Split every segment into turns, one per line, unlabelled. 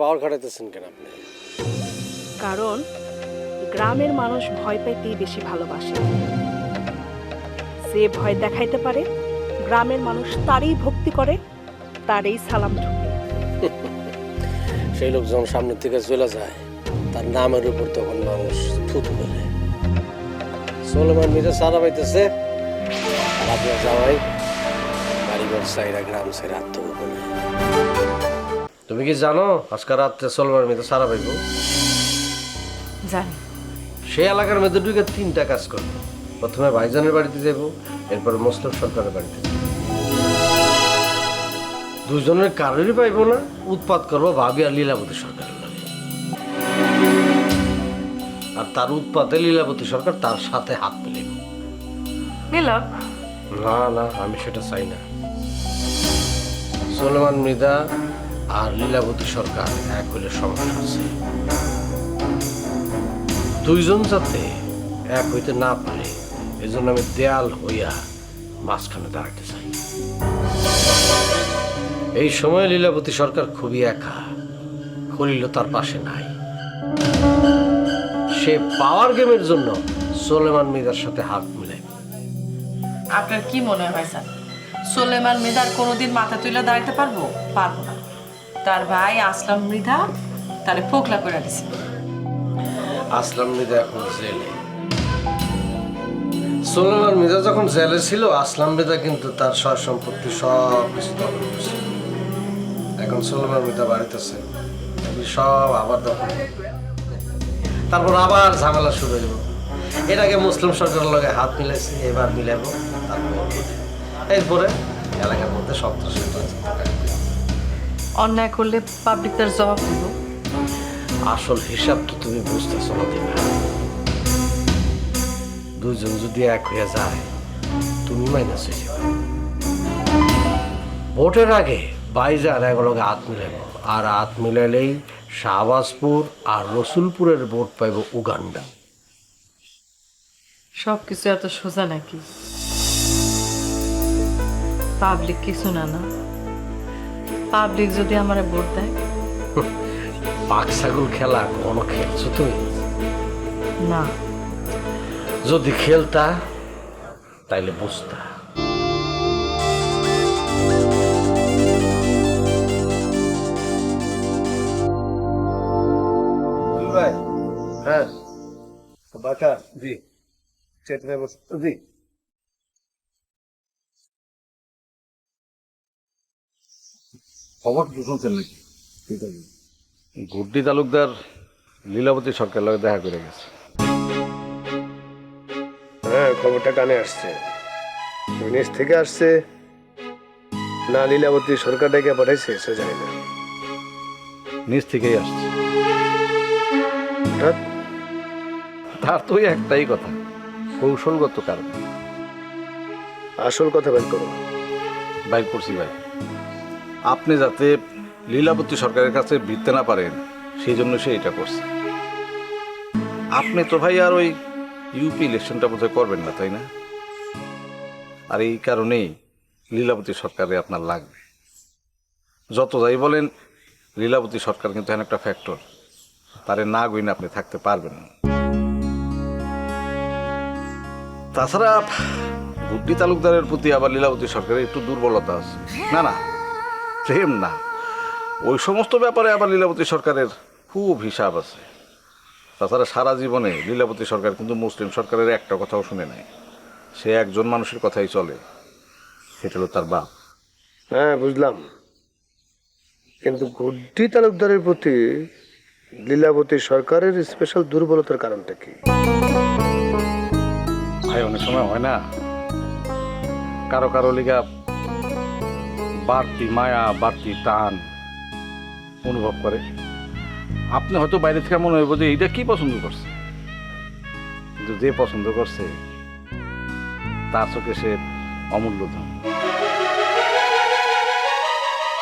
পাওয়ার খাটাইতেছেন কেন আপনি?
কারণ গ্রামের মানুষ ভয় পাইতেই বেশি ভালোবাসে। যে ভয় দেখাইতে পারে গ্রামের মানুষ তারই ভক্তি করে তারই সালাম ঠুকে
সেই লোক যখন সামনের থেকে চলে যায় তার নামের উপর তখন মানুষ থুতু বলে সোলেমান মির্জা সারা পাইতেছে আর আপনার যাওয়াই বাড়িঘর সাইরা গ্রাম সাইরা আত্মগোপনে। তুমি কি জানো? আজকে রাত্রে সোলমান মির্জা সারা পাইব?
জানি।
সেই এলাকার মধ্যে ঢুকে তিনটা কাজ করব। প্রথমে ভাইজানের বাড়িতে যাব এরপর মুসলিম সরকারের বাড়িতে যাব। দুজনের কারোরই পাইবো না। উৎপাত করব ভাবি আর লীলাবতী সরকারের আর তার উৎপাতে লীলাবতী সরকার তার সাথে হাত মিলিব
মিলক
না না আমি সেটা চাই না। সোলেমান মৃদা আর লীলাবতী সরকার এক হলে সমস্যা আছে দুইজন যাতে এক হইতে না পারে, এজন্য আমি দেয়াল হইয়া মাঝখানে দাঁড়াতে চাই। এই সময় লীলাবতী সরকার খুবই একা, খলিল তার পাশে নাই। সে পাওয়ার গেমের জন্য সোলেমান মৃদার সাথে হাত মিলাইবে।
আপনার কি মনে হয়, স্যার? সোলেমান মৃধার কোনোদিন মাথা তুলে দাঁড়াতে পারব? পারব না। তার ভাই আসলাম মৃধা, তারে ফোকলা করে দিছে।
আসলাম মৃদা এখন জেলে। সোলেমান মৃদা যখন জেলে ছিল, আসলাম মৃদা কিন্তু তার সয় সম্পত্তি সব কিছু দখল করছিল এখন সোলেমান মৃদা বাড়িতেছে সব আবার দখল তারপর আবার ঝামেলা শুরু হইব এর আগে মুসলিম সরকারের লগে হাত মিলাইছে, এবার মিলাইব, তারপর এরপরে এলাকার মধ্যে সন্ত্রাসের।
অন্যায় করলে পাবলিক তার জবাব দিব
আসল হিসাব তো তুমি বুঝতেছো না দিনা। দুজন যদি এক হয়ে যায় তুমি মাইনাস হয়ে যাবে। ভোটের আগে বাইজার এগুলোকে হাত মিলাইব আর হাত মিলাইলেই শাহবাজপুর আর রসুলপুরের ভোট পাইব উগান্ডা।
সব কিছু এত সোজা নাকি? পাবলিক কিছু না না? পাবলিক যদি আমার ভোট দেয়।
পাক ছাগল খেলা কখনো খেলছো তুমি?
না।
যদি খেলতা তাইলে বুঝতা।
ভাই।
হ্যাঁ।
বাটা জি। চেতনে বস জি। খবর কি শুনছেন নাকি? ঠিক আছে।
গুড্ডি তালুকদার লীলাবতী সরকার লগে দেখা করে গেছে।
হ্যাঁ খবরটা কানে আসছে। নিচ থেকে আসছে। না লীলাবতী সরকার ডেকে পাঠাইছে সে জানি না।
নিজ থেকেই আসছে।
হঠাৎ?
তার তো একটাই কথা কৌশলগত কারণ।
আসল কথা বের করো।
বাইর করছি ভাই। আপনি যাতে লীলাবতী সরকারের কাছে ভিড়তে না পারেন, সেই জন্য সে এটা করছে। আপনি তো ভাই আর ওই ইউপি ইলেকশনটা বোধহয় করবেন না, তাই না? আর এই কারণেই লীলাবতী সরকারে আপনার লাগবে। যত যাই বলেন, লীলাবতী সরকার কিন্তু এখানে একটা ফ্যাক্টর তারে না গইনে আপনি থাকতে পারবেন না। তাছাড়া গুড্ডি তালুকদারের প্রতি আবার লীলাবতী সরকারের একটু দুর্বলতা আছে। না না প্রেম না। ওই সমস্ত ব্যাপারে আবার লীলাবতী সরকারের খুব হিসাব আছে। তাছাড়া সারা জীবনে লীলাবতী সরকার কিন্তু মুসলিম সরকারের একটা কথাও শুনে নাই সে একজন মানুষের কথাই চলে সেটা হলো তার বাপ।
হ্যাঁ বুঝলাম। কিন্তু গুড্ডি তালুকদারের প্রতি লীলাবতী সরকারের স্পেশাল দুর্বলতার কারণটা কি?
ভাই অনেক সময় হয় না? কারও কারও লিগা বাড়তি মায়া বাড়তি টান অনুভব করে। আপনি হয়তো বাইরে থেকে মনে হইব যে এইটা কি পছন্দ করছে? কিন্তু যে পছন্দ করছে তার চোখে সে অমূল্য ধন।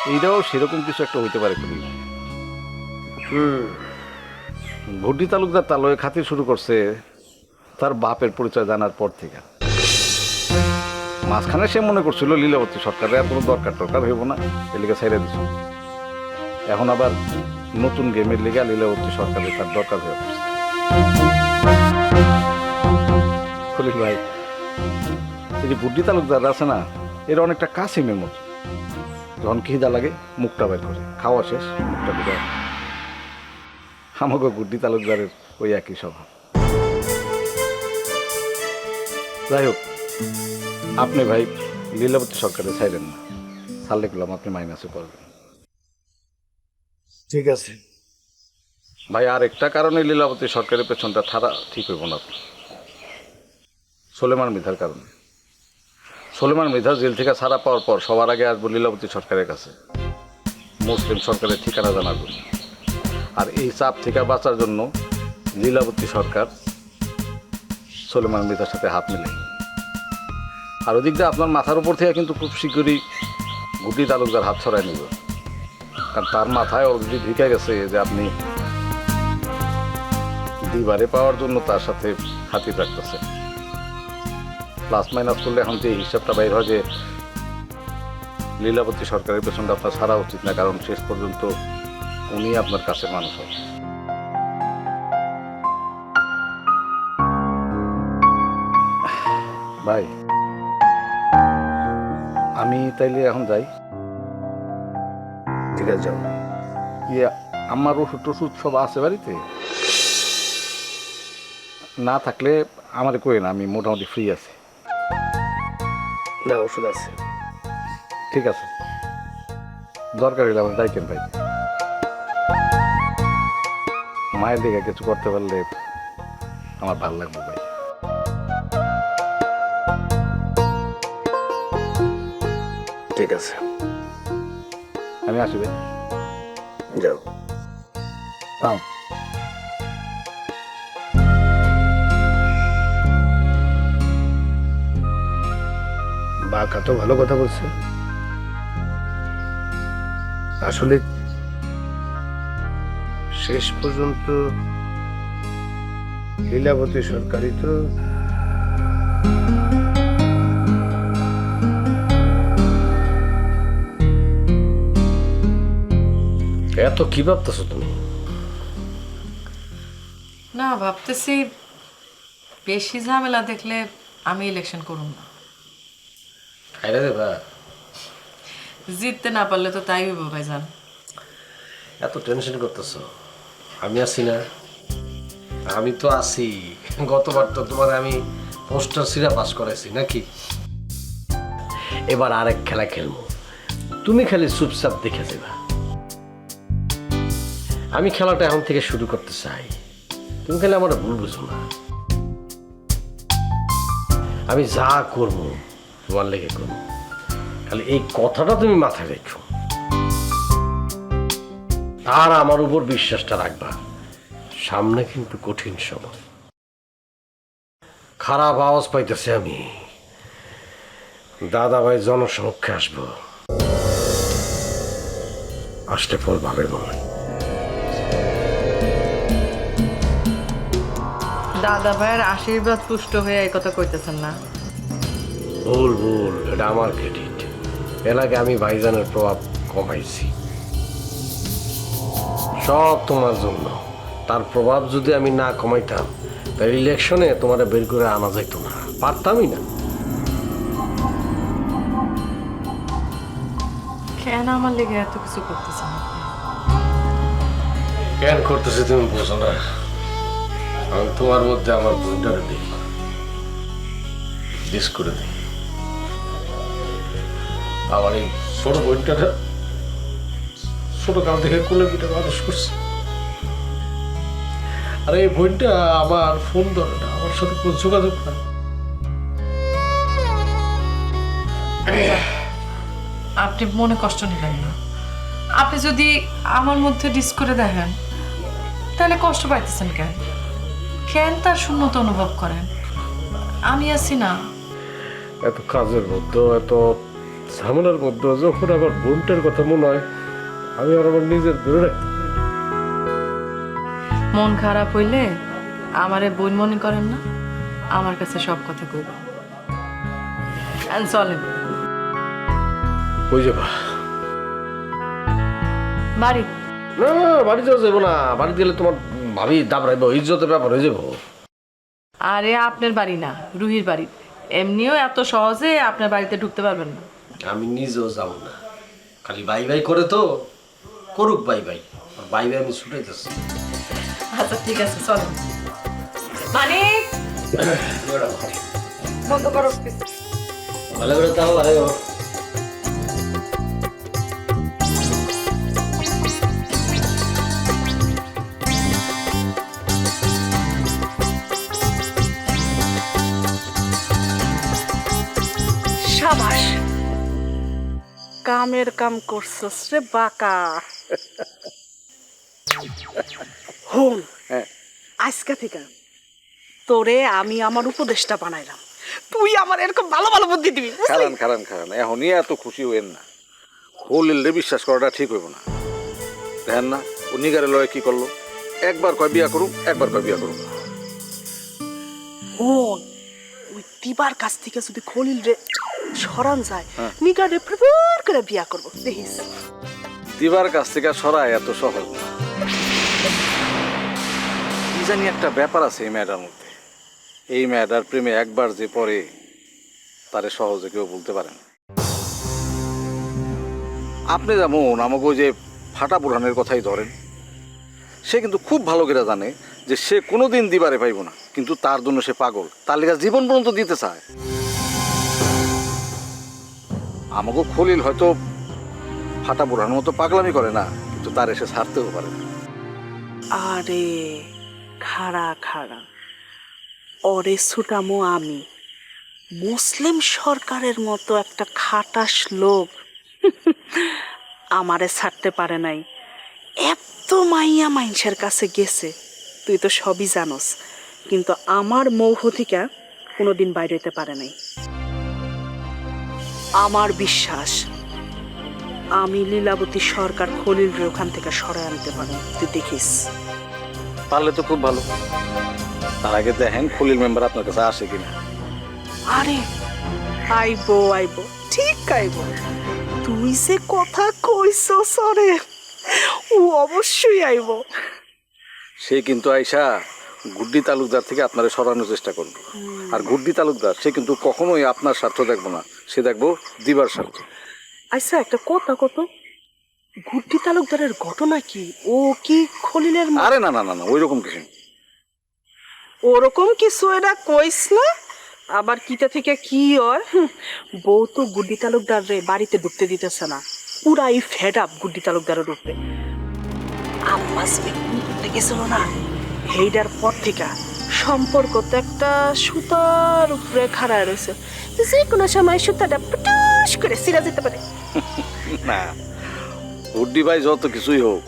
এইটাও সেরকম কিছু একটা হইতে পারে খুবই।
হুম।
ঘুড্ডি তালুকদার তালয়ে খাতির শুরু করছে তার বাপের পরিচয় জানার পর থেকে। মাঝখানে সে মনে করছিল, লীলাবতী সরকারের কোনো দরকার টরকার হইব না এলিকে ছেড়ে দিছে। এখন আবার নতুন গেমের লেগে লীলাবতী সরকারের তার দরকার হয়ে পড়ছে। খলিল ভাই, এই যে বুদ্ধি তালুকদার আছে না, এর অনেকটা কাসিমের মতো। যখন খিদা লাগে, মুখটা বের করে, খাওয়া শেষ, মুখটা বের আমাকে গুড্ডি তালুকদারের ওই একই স্বভাব। যাই হোক আপনি ভাই লীলাবতী সরকারের ছাইলেন না। ছাড়লে গেলাম আপনি মাইনাসে করবেন
ঠিক আছে।
ভাই আর একটা কারণে লীলাবতী সরকারের পেছনটা থারা ঠিক হইব না। সোলেমান মৃধার কারণে। সোলেমান মৃধা জেল থেকে ছাড়া পাওয়ার পর সবার আগে আসব লীলাবতী সরকারের কাছে। মুসলিম সরকারের ঠিকানা জানার জন্য আর এই চাপ থেকে বাঁচার জন্য লীলাবতী সরকার সোলেমান মৃধার সাথে হাত মিলে। আর ওদিক দিয়ে আপনার মাথার উপর থেকে কিন্তু খুব শীঘ্রই গুটি তালুকদার হাত ছড়াই নিব। কারণ তার মাথায় অলরেডি ঢুকে গেছে যে আপনি দিবারে পাওয়ার জন্য তার সাথে হাতির রাখতেছে প্লাস মাইনাস করলে এখন যে হিসাবটা বাইর হয় যে লীলাবতী সরকারের পেছনটা আপনার ছাড়া উচিত না, কারণ শেষ পর্যন্ত উনি আপনার কাছে মানুষ হবে ভাই আমি তাইলে এখন যাই।
ঠিক আছে যাও।
ইয়ে আমার ওষুধ টষুধ সব আছে বাড়িতে? না থাকলে আমার কই না আমি মোটামুটি ফ্রি আছি।
না ওষুধ আছে।
ঠিক আছে। দরকার হলে আমার ডাইকেন ভাই। মায়ের দিকে কিছু করতে পারলে আমার ভালো লাগবে ভাই।
ঠিক আছে।
আমি আসি ভাই
যাও।
তাও
বাঘা তো ভালো কথা বলছে। আসলে শেষ পর্যন্ত লীলাবতী সরকারই তো
এত কি ভাবতেছো তুমি?
না ভাবতেছি বেশি ঝামেলা দেখলে আমি ইলেকশন করুন না।
খাইলে দেবা
জিততে না পারলে তো তাই হইব ভাইজান।
এত টেনশন করতেছো। আমি আছি না। আমি তো আছি। গতবার তো তোমার আমি পোস্টার সিরা পাস করাইছি নাকি? এবার আরেক খেলা খেলব। তুমি খালি চুপচাপ দেখে দেবা আমি খেলাটা এখন থেকে শুরু করতে চাই। তুমি খালি আমার ভুল বুঝো না। আমি যা করব, তোমার লেগে করব। খালি এই কথাটা তুমি মাথায় রেখো। আর আমার উপর বিশ্বাসটা রাখবা। সামনে কিন্তু কঠিন সময়। খারাপ আওয়াজ পাইতেছে আমি। দাদা ভাই জনসমক্ষে আসব। আসলে পর ভাবে নয়
দাদা ভাইয়ের আশীর্বাদ পুষ্ট হয়ে এই কথা কইতেছেন না।
ভুল ভুল এটা আমার ক্রেডিট এলাকে আমি ভাইজানের প্রভাব কমাইছি। সব তোমার জন্য। তার প্রভাব যদি আমি না কমাইতাম তাহলে ইলেকশনে তোমার বের করে আনা যাইত না। পারতামই না।
কেন আমার লেগে এত কিছু করতেছেন আপনি?
কেন করতেছে তুমি বোঝো না। আমি তোমার মধ্যে আমার বইটারে দিই। ডিস করে দিই। আমার এই ছোট বইটাটা ছোট কাল থেকে কোলে পিঠে মানুষ করছে। আর এই বইটা আমার ফোন ধরে না, আমার সাথে কোনো যোগাযোগ নাই।
আপনি মনে কষ্ট নেবেন না। আপনি যদি আমার মধ্যে ডিস করে দেখেন, তাহলে কষ্ট পাইতেছেন কেন? কেন তার শূন্যতা অনুভব করেন? আমি আছি না।
এত কাজের মধ্যে এত ঝামেলার মধ্যে যখন আমার বোনটার কথা মনে হয় আমি আর আমার নিজের পারি না।
মন খারাপ হইলে আমারে বোন মনে করেন না? আমার কাছে সব কথা কইবেন। চলেন। বাড়ি?
না না বাড়িতেও যাব না। বাড়িতে গেলে তোমার ভাবি দাবড়াইব ইজ্জতের ব্যাপার হয়ে যাব
আরে আপনার বাড়ি না রুহির বাড়ি। এমনিও এত সহজে আপনার বাড়িতে ঢুকতে পারবেন না।
আমি নিজেও যাব না। খালি বাই বাই করে তো করুক বাই বাই। আর বাই বাই আমি ছুটাইতেছি।
আচ্ছা ঠিক আছে চলো। মানে বন্ধ করো।
ভালো করে তাও আয়ো
সাবাস কামের কাম করছস রে বাকা। হুন আজকে থেকে তোরে আমি আমার উপদেশটা বানাইলাম। তুই আমার এরকম ভালো ভালো বুদ্ধি দিবি?
খারান খারান খারান। এখনই এত খুশি হইেন না। হলিলে বিশ্বাস করাটা ঠিক হইব না। দেখেন না ও নিগারে লয় কি করল? একবার কয় বিয়া করুক একবার কয় বিয়া করুক।
হুন ওই দিবার কাছ থেকে যদি খলিল রে সরান যায়। নিগার রে করে বিয়া করব। দেখিস।
দিবার কাছ থেকে সরায় এত সহজ না। কি জানি একটা ব্যাপার আছে এই মেয়েটার মধ্যে। এই মেয়েটার প্রেমে একবার যে পড়ে তারে সহজে কেউ বলতে পারে না। আপনি যেমন আমাকে ওই যে ফাটা বুড়ানের কথাই ধরেন। সে কিন্তু খুব ভালো করে জানে যে সে কোনো দিন দিবারে পাইব না। কিন্তু তার জন্য সে পাগল। তার লেগে জীবন পর্যন্ত দিতে চায়। আমাকে খলিল হয়তো ফাটা বুড়ানোর মতো পাগলামি করে না, কিন্তু তার এসে ছাড়তেও পারে না।
আরে, খাড়া খাড়া। অরে ছুটামো আমি, মুসলিম সরকারের মতো একটা খাটাস লোক। আমারে ছাড়তে পারে নাই। এত মাইয়া মাইনসের কাছে গেছে, তুই তো সবই জানোস, কিন্তু আমার মৌহ কোনোদিন বাইরে হইতে পারে নাই। আমার বিশ্বাস আমি লীলাবতী সরকার খলিল ওখান থেকে সরাই আনতে পারি। তুই দেখিস।
পারলে তো খুব ভালো। তার আগে দেখেন খলিল মেম্বার আপনার কাছে আসে কিনা।
আরে আইবো আইবো। ঠিক আইবো। তুই যে কথা কইছ সরে ও অবশ্যই আইবো।
সে কিন্তু আইসা গুড্ডি তালুকদার থেকে আপনারে সরানোর চেষ্টা করবে। আর গুড্ডি তালুকদার সে কিন্তু কখনোই আপনার স্বার্থ দেখব না। সে দেখব দিবার স্বার্থ।
আচ্ছা একটা কথা কত গুড্ডি তালুকদারের ঘটনা কি? ও কি খলিলের মা-
আরে না না না না ওই রকম কিছু না।
ওরকম কিছু এটা কইস না। আবার কিটা থেকে কি হয় হুম, বউ তো গুড্ডি তালুকদার রে বাড়িতে ঢুকতে দিতেছে না। পুরাই ফেড আপ গুড্ডি তালুকদারের উপরে। আব্বাস বেগুন করতে গেছিল না? হেইডার পর থেকে সম্পর্ক তো একটা সুতার উপরে খাড়া রয়েছে। যে কোনো সময় সুতাটা পটাশ করে সিরা যেতে পারে।
না গুড্ডি ভাই যত কিছুই হোক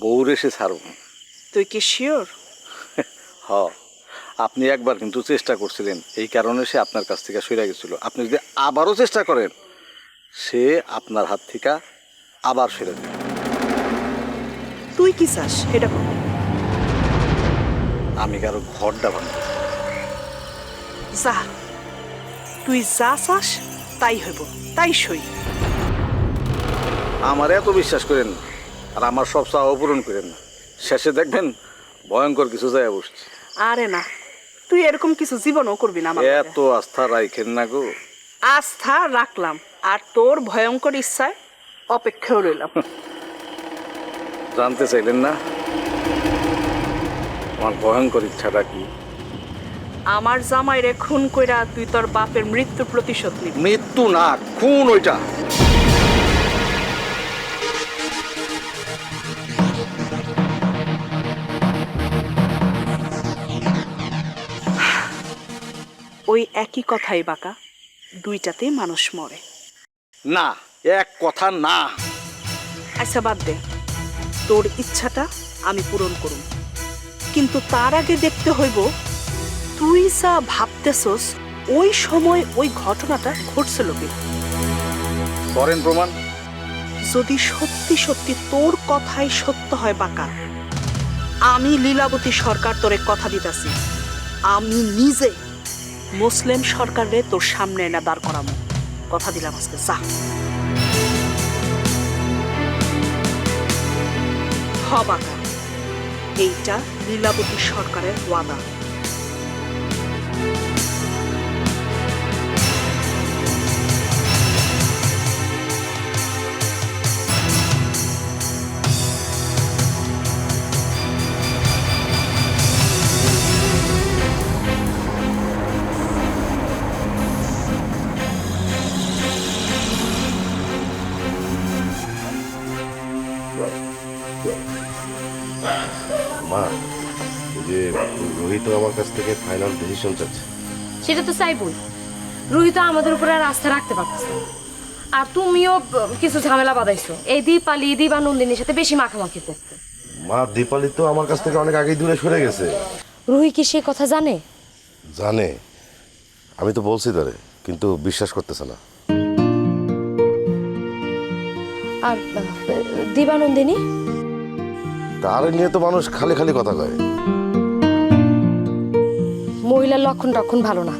বউরে সে ছাড়ব
তুই কি শিওর?
হ আপনি একবার কিন্তু চেষ্টা করছিলেন এই কারণে সে আপনার কাছ থেকে সরে গেছিল। আপনি যদি আবারও চেষ্টা করেন সে আপনার হাত থেকে আবার সরে দেবে।
তুই কি চাস? এটা।
আমি কারও ঘরটা ভাঙবো
যা। তুই যা চাস তাই হইব তাই সই।
আমার এত বিশ্বাস করেন না আর আমার সব চাওয়া পূরণ করেন। না শেষে দেখবেন ভয়ঙ্কর কিছু যায় বসছে।
আরে না তুই এরকম কিছু জীবনও করবি না আমার
এত আস্থা রাইখেন না গো।
আস্থা রাখলাম আর তোর ভয়ঙ্কর ইচ্ছায় অপেক্ষাও রইলাম।
জানতে চাইলেন না? আমার ভয়ঙ্কর ইচ্ছাটা কি?
আমার জামাইরে খুন কইরা তুই তোর বাপের মৃত্যুর প্রতিশোধ নিবি।
মৃত্যু না খুন ওইটা।
ওই একই কথাই বাকা দুইটাতেই মানুষ মরে।
না এক কথা না।
আচ্ছা বাদ দে। তোর ইচ্ছাটা আমি পূরণ করুম। কিন্তু তার আগে দেখতে হইব তুই যা ভাবতেছস ওই সময় ওই ঘটনাটা ঘটছিল কি
করেন প্রমাণ।
যদি সত্যি সত্যি তোর কথাই সত্য হয় বাকা আমি লীলাবতী সরকার তোরে কথা দিতাছি। আমি নিজে মুসলিম সরকারে তোর সামনে এনে দাঁড় করাবো। কথা দিলাম আজকে যা। সব আঁকা এইটা লীলাবতী সরকারের ওয়াদা।
রোহিত আমার কাছ থেকে ফাইনাল ডিসিশন চাচ্ছে।
সেটা তো চাইবই। রুহি তো আমাদের উপরে আর আস্থা রাখতে পারতেছে না। আর তুমিও ব- কিছু ঝামেলা বাঁধাইছো। এই দীপালি দীপা নন্দিনীর সাথে বেশি মাখামাখি করতে।
মা দীপালি তো আমার কাছ থেকে অনেক আগেই দূরে সরে গেছে।
রুহি কি সে কথা জানে?
জানে। আমি তো বলছি তারে কিন্তু বিশ্বাস করতেছে না।
আর আহ, দিবা নন্দিনী?
তার নিয়ে তো মানুষ খালি খালি কথা কয়।
মহিলার লক্ষণ টক্ষণ ভালো না।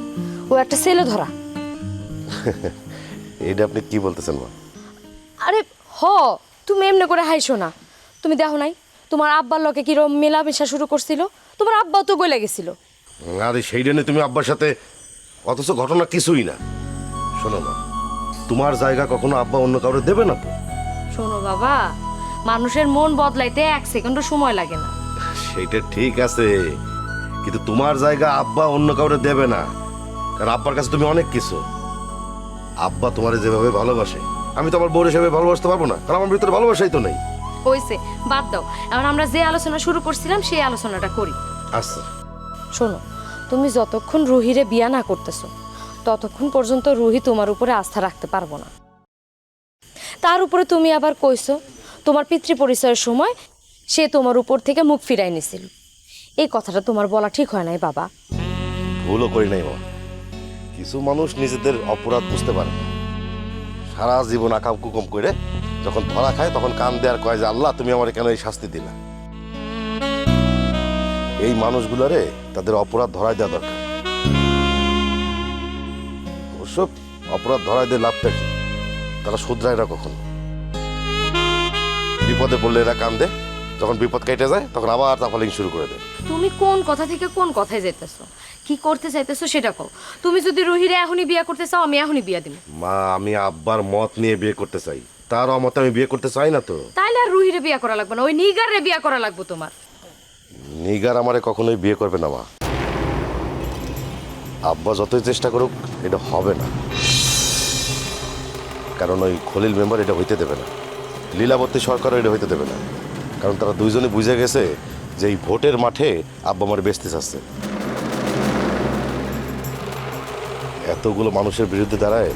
ও একটা ছেলে ধরা।
এইটা আপনি কি বলতেছেন মা?
আরে হ তুমি এমনি করে হাইছো না। তুমি দেখো নাই তোমার আব্বার লকে কিরম মেলামেশা শুরু করছিল? তোমার আব্বাও তো গলে গেছিল।
আরে সেই নিয়ে তুমি আব্বার সাথে অথচ ঘটনা কিছুই না। শোনো মা তোমার জায়গা কখনো আব্বা অন্য কাউরে দেবে না তো?
শোনো বাবা মানুষের মন বদলাইতে এক সেকেন্ডও সময় লাগে না।
সেইটা ঠিক আছে। কিন্তু তোমার জায়গা আব্বা অন্য কাউরে দেবে না। কারণ আব্বার কাছে তুমি অনেক কিছু। আব্বা তোমারে যেভাবে ভালোবাসে আমি তো আমার বউর হিসেবে ভালোবাসতে পারব না। কারণ আমার ভিতরে ভালোবাসাই তো নেই।
হয়েছে বাদ দাও। এখন আমরা যে আলোচনা শুরু করছিলাম সেই আলোচনাটা করি।
আচ্ছা।
শোনো তুমি যতক্ষণ রুহিরে বিয়া না করতেছো ততক্ষণ পর্যন্ত রুহি তোমার উপরে আস্থা রাখতে পারব না। তার উপরে তুমি আবার কইছো তোমার পিতৃ পরিচয়ের সময় সে তোমার উপর থেকে মুখ ফিরাই নিছিল। এই কথাটা তোমার বলা ঠিক হয় নাই, বাবা।
ভুলও করি নাই, মা। কিছু মানুষ নিজেদের অপরাধ বুঝতে পারে সারা জীবন আকাম কুকম করে যখন ধরা খায়, তখন কান দেয়ার কয় যে, আল্লাহ, তুমি আমার কেন এই শাস্তি দিলা? এই মানুষগুলোরে তাদের অপরাধ ধরায় দেওয়া দরকার। অবশ্য অপরাধ ধরাই দিয়ে লাভটা কি? তারা শুধরায় না কখনো। বিপদে পড়লে এরা কান কান্দে, যখন বিপদ কেটে যায়, তখন আবার তাফালিং শুরু করে দেয়।
তুমি কোন কথা থেকে কোন কথায় যেতেছো কি করতে চাইতেছো সেটা কও। তুমি যদি রুহিরে এখনই বিয়ে করতে চাও আমি এখনই বিয়া দিব।
মা আমি আব্বার মত নিয়ে বিয়ে করতে চাই। তার অমতে আমি বিয়ে করতে চাই না তো।
তাইলে আর রুহিরে বিয়া করা লাগবে না ওই নিগারে বিয়ে করা লাগবে তোমার।
নিগার আমারে কখনোই বিয়ে করবে না মা। আব্বা যতই চেষ্টা করুক এটা হবে না। কারণ ওই খলিল মেম্বার এটা হইতে দেবে না। লীলাবতী সরকারও এটা হইতে দেবে না। কারণ তারা দুইজনে বুঝে গেছে যে এই ভোটের মাঠে আব্বা আমার বেচতে চাচ্ছে। এতগুলো মানুষের বিরুদ্ধে দাঁড়ায়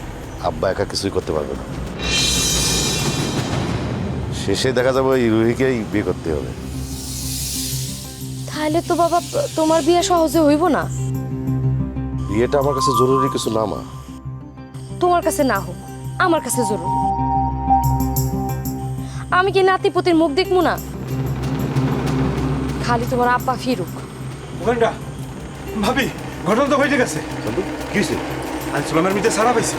আব্বা একা কিছুই করতে পারবে না। শেষে দেখা যাবে ওই রুহিকেই বিয়ে করতে হবে।
তাহলে তো বাবা তোমার বিয়ে সহজে হইব না?
বিয়েটা আমার কাছে জরুরি কিছু না মা।
তোমার কাছে না হোক আমার কাছে জরুরি। আমি কি নাতিপুতির মুখ দেখব না? খালি তোমার আব্বা ফিরুক।
ওখানটা ভাবি ঘটনা তো হয়ে গেছে।
কি হয়েছে?
আল সুলামের মিতে সারা পাইছে।